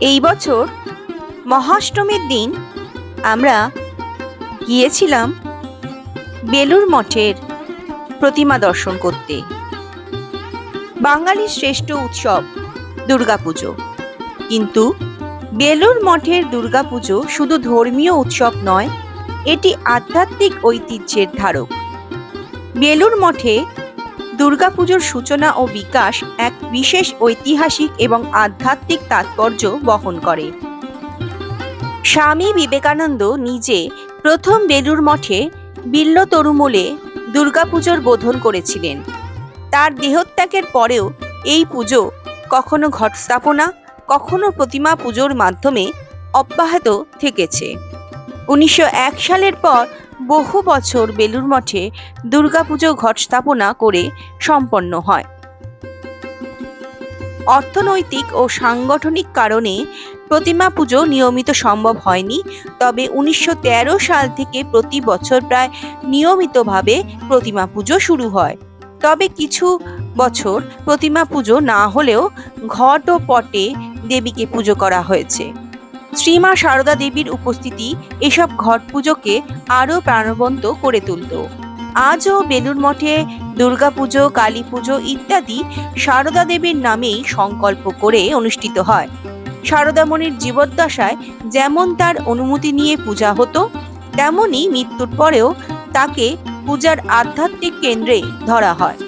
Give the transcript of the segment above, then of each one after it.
এই বছর মহাষ্টমীর দিন আমরা গিয়েছিলাম বেলুর মঠের প্রতিমা দর্শন করতে। বাঙালির শ্রেষ্ঠ উৎসব দুর্গাপুজো। কিন্তু বেলুর মঠের দুর্গাপুজো শুধু ধর্মীয় উৎসব নয়, এটি আধ্যাত্মিক ঐতিহ্যের ধারক। বেলুর মঠে দুর্গাপুজোর সূচনা ও বিকাশ এক বিশেষ ঐতিহাসিক এবং আধ্যাত্মিক তাৎপর্য বহন করে। স্বামী বিবেকানন্দ নিজে প্রথম বেলুর মঠে বিল্ল তরুমূলে দুর্গাপুজোর বোধন করেছিলেন। তার দেহত্যাগের পরেও এই পুজো কখনো ঘট স্থাপনা কখনো প্রতিমা পুজোর মাধ্যমে অব্যাহত থেকেছে। উনিশশো এক সালের পর বহু বছর বেলুর মঠে দুর্গাপুজো ঘট স্থাপনা করে সম্পন্ন হয়। অর্থনৈতিক ও সাংগঠনিক কারণে প্রতিমা পুজো নিয়মিত সম্ভব হয়নি, তবে উনিশশো তেরো সাল থেকে প্রতি বছর প্রায় নিয়মিতভাবে প্রতিমা পুজো শুরু হয়। তবে কিছু বছর প্রতিমা পুজো না হলেও ঘট ও পটে দেবীকে পুজো করা হয়েছে। শ্রীমা সারদা দেবীর উপস্থিতি এসব ঘট পুজোকে আরও প্রাণবন্ত করে তুলত। আজও বেলুর মঠে দুর্গাপুজো কালী পুজো ইত্যাদি সারদা দেবীর নামেই সংকল্প করে অনুষ্ঠিত হয়। সারদামণির জীবদ্দশায় যেমন তার অনুমতি নিয়ে পূজা হতো তেমনি মৃত্যুর পরেও তাকে পূজার আধ্যাত্মিক কেন্দ্রে ধরা হয়।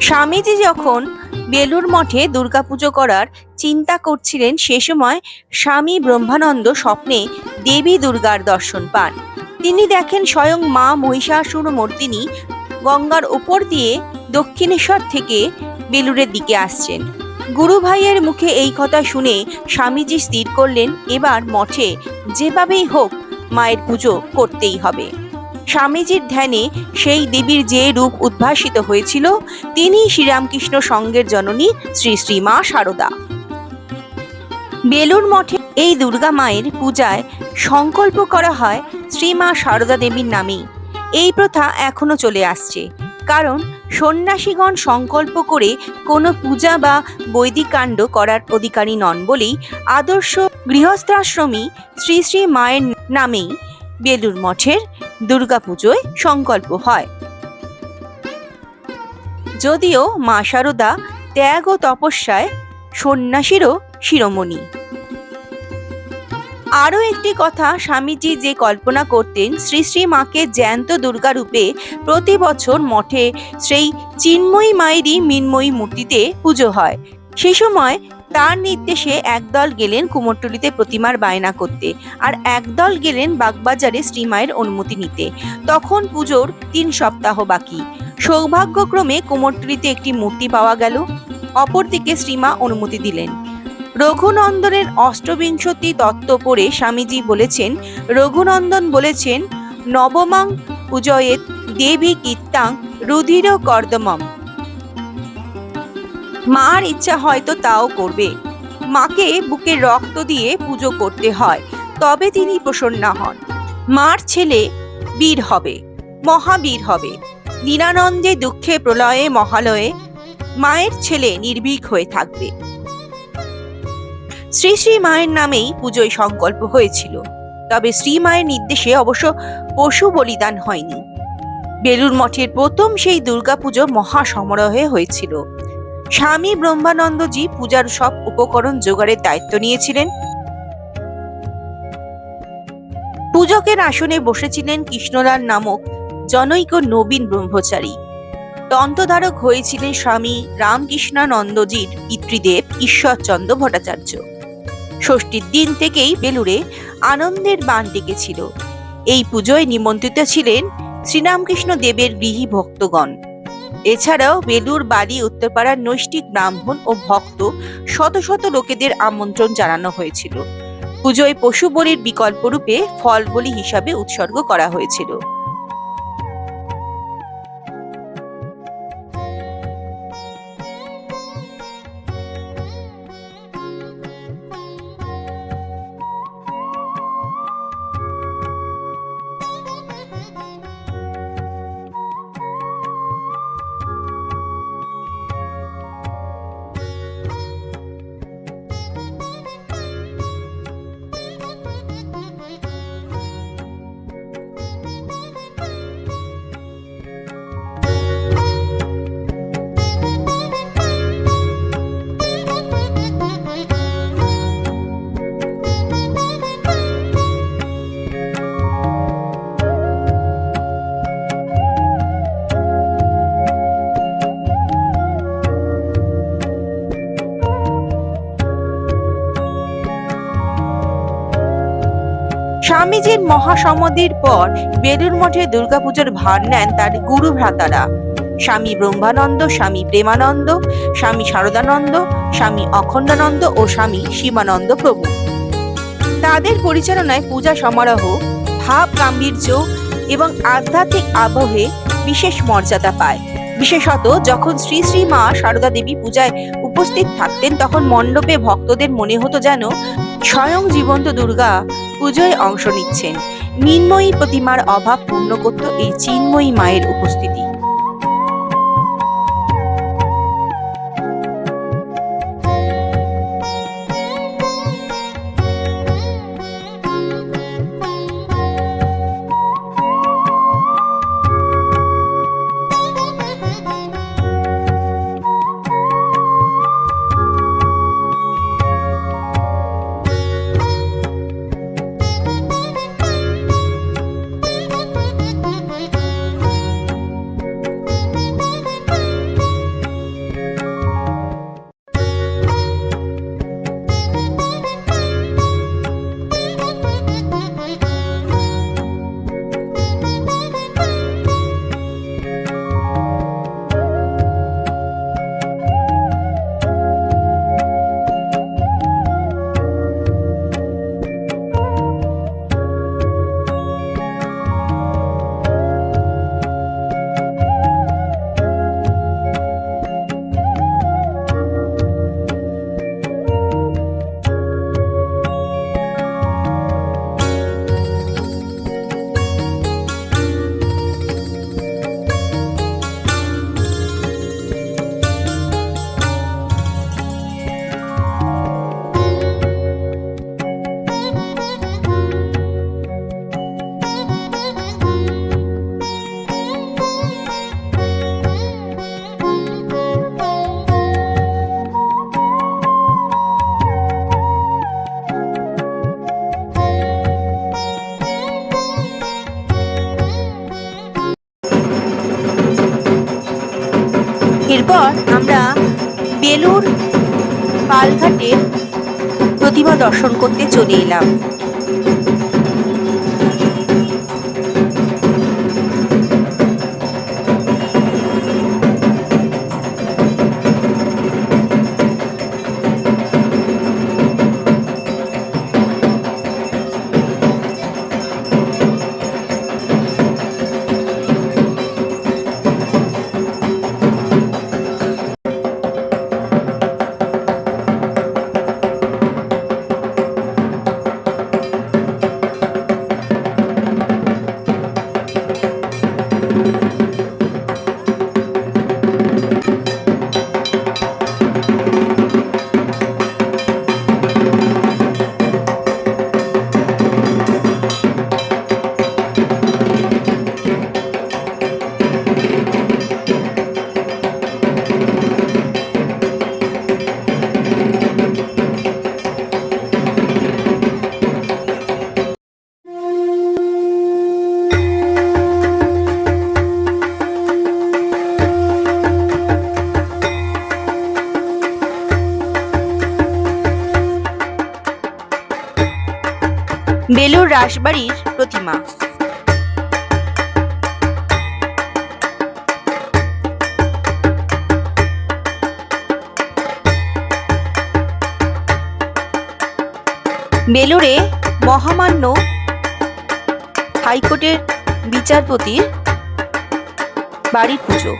স্বামীজি যখন বেলুর মঠে দুর্গাপুজো করার চিন্তা করছিলেন সে সময় স্বামী ব্রহ্মানন্দ স্বপ্নে দেবী দুর্গার দর্শন পান। তিনি দেখেন স্বয়ং মা মহিষাসুর মর্দিনী গঙ্গার ওপর দিয়ে দক্ষিণেশ্বর থেকে বেলুরের দিকে আসছেন। গুরু ভাইয়ের মুখে এই কথা শুনে স্বামীজি স্থির করলেন, এবার মঠে যেভাবেই হোক মায়ের পুজো করতেই হবে। স্বামীজির ধ্যানে সেই দেবীর যে রূপ উদ্ভাসিত হয়েছিল তিনি শ্রীরামকৃষ্ণ সঙ্গের জননী শ্রী শ্রী মা শারদা বেলুর মঠে এই দুর্গা মায়ের পূজায় সংকল্প করা হয় শ্রীমা শারদা দেবীর নামেই। এই প্রথা এখনও চলে আসছে। কারণ সন্ন্যাসীগণ সংকল্প করে কোনো পূজা বা বৈদিক কাণ্ড করার অধিকারী নন বলেই আদর্শ গৃহস্থাশ্রমী শ্রী শ্রী মায়ের নামেই বেলুর মঠের দুর্গাপুজোয় সংকল্প হয়। যদিও মা শারদা ত্যাগ ও তপস্যায় সন্ন্যাসীরও শিরোমণি। আরও একটি কথা স্বামীজি যে কল্পনা করতেন, শ্রী শ্রী মাকে জ্যান্ত দুর্গা রূপে প্রতি বছর মঠে সেই চিন্ময়ী মায়েরই মিন্ময়ী মূর্তিতে পুজো হয়। সে সময় তার নির্দেশে একদল গেলেন কুমোরটুলিতে প্রতিমার বায়না করতে আর একদল গেলেন বাগবাজারে শ্রীমায়ের অনুমতি নিতে। তখন পুজোর তিন সপ্তাহ বাকি। সৌভাগ্যক্রমে কুমোরটুলিতে একটি মূর্তি পাওয়া গেল। অপরদিকে শ্রীমা অনুমতি দিলেন। রঘুনন্দনের অষ্টবিংশতি তত্ত্ব পড়ে স্বামীজি বলেছেন, রঘুনন্দন বলেছেন, নবমাং পূজয়েত দেবী কীর্তাং রুধির কর্দমম। মার ইচ্ছা হয়তো তাও করবে। মাকে বুকে রক্ত দিয়ে পুজো করতে হয়, তবে তিনি প্রসন্না হন। মার ছেলে বীর হবে, মহাবীর হবে। নিরানন্দে দুঃখে প্রলয়ে মহালয়ে মায়ের ছেলে নির্ভীক হয়ে থাকবে। শ্রী শ্রী মায়ের নামেই পুজোয় সংকল্প হয়েছিল, তবে শ্রী মায়ের নির্দেশে অবশ্য পশু বলিদান হয়নি। বেলুর মঠের প্রথম সেই দুর্গাপুজো মহা সমারোহে হয়েছিল। স্বামী ব্রহ্মানন্দজি পূজার সব উপকরণ জোগাড়ের দায়িত্ব নিয়েছিলেন। পূজকের আসনে বসেছিলেন কৃষ্ণলাল নামক জনৈক নবীন ব্রহ্মচারী। তন্ত্রধারক হয়েছিলেন স্বামী রামকৃষ্ণানন্দজির পিতৃদেব ঈশ্বরচন্দ্র ভট্টাচার্য। ষষ্ঠীর দিন থেকেই বেলুড়ে আনন্দের বান ডেকেছিল। এই পুজোয় নিমন্ত্রিত ছিলেন শ্রীরামকৃষ্ণ দেবের গৃহী ভক্তগণ। এছাড়াও বেলুর বাড়ি উত্তরপাড়ার নৈষ্টিক ব্রাহ্মণ ও ভক্ত শত শত লোকেদের আমন্ত্রণ জানানো হয়েছিল। পুজোয় পশু বলির বিকল্প রূপে ফল বলি হিসাবে উৎসর্গ করা হয়েছিল। স্বামীজির মহাসমাধির পর বেলুর মঠে দুর্গাপুজোর ভার নেন তার গুরু ভ্রাতারা। স্বামী ব্রহ্মানন্দ, স্বামী প্রেমানন্দ, স্বামী শারদানন্দ, স্বামী অখণ্ডানন্দ ও স্বামী শিবানন্দ প্রভু। তাদের পরিচালনায় পূজা সমারোহ, ভাব গাম্ভীর্য এবং আধ্যাত্মিক আবহে বিশেষ মর্যাদা পায়। বিশেষত যখন শ্রী শ্রী মা সারদা দেবী পূজায় উপস্থিত থাকতেন, তখন মণ্ডপে ভক্তদের মনে হতো যেন স্বয়ং জীবন্ত দুর্গা পুজোয় অংশ নিচ্ছেন। মিন্ময়ী প্রতিমার অভাব পূর্ণ করত এই চিন্ময়ী মায়ের উপস্থিতি। এরপর আমরা বেলুর পালঘাটের প্রতিমা দর্শন করতে চলে এলাম। বেলুর রাসবাড়ির প্রতিমা। বেলুরে মহামান্য হাইকোর্টের বিচারপতির বাড়ির পুজো।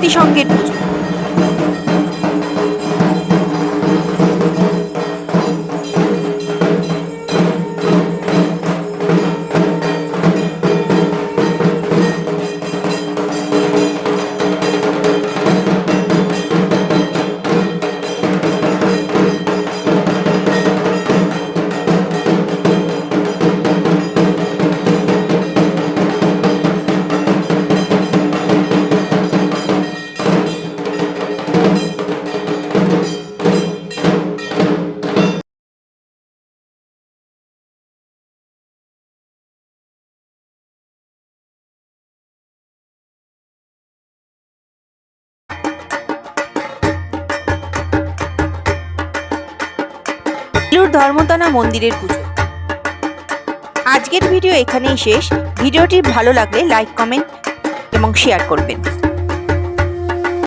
শক্তি সঙ্গের পুজো। ধর্মতলা মন্দিরের পুজো। আজকের ভিডিও এখানেই শেষ। ভিডিওটি ভালো লাগলে লাইক, কমেন্ট এবং শেয়ার করবেন।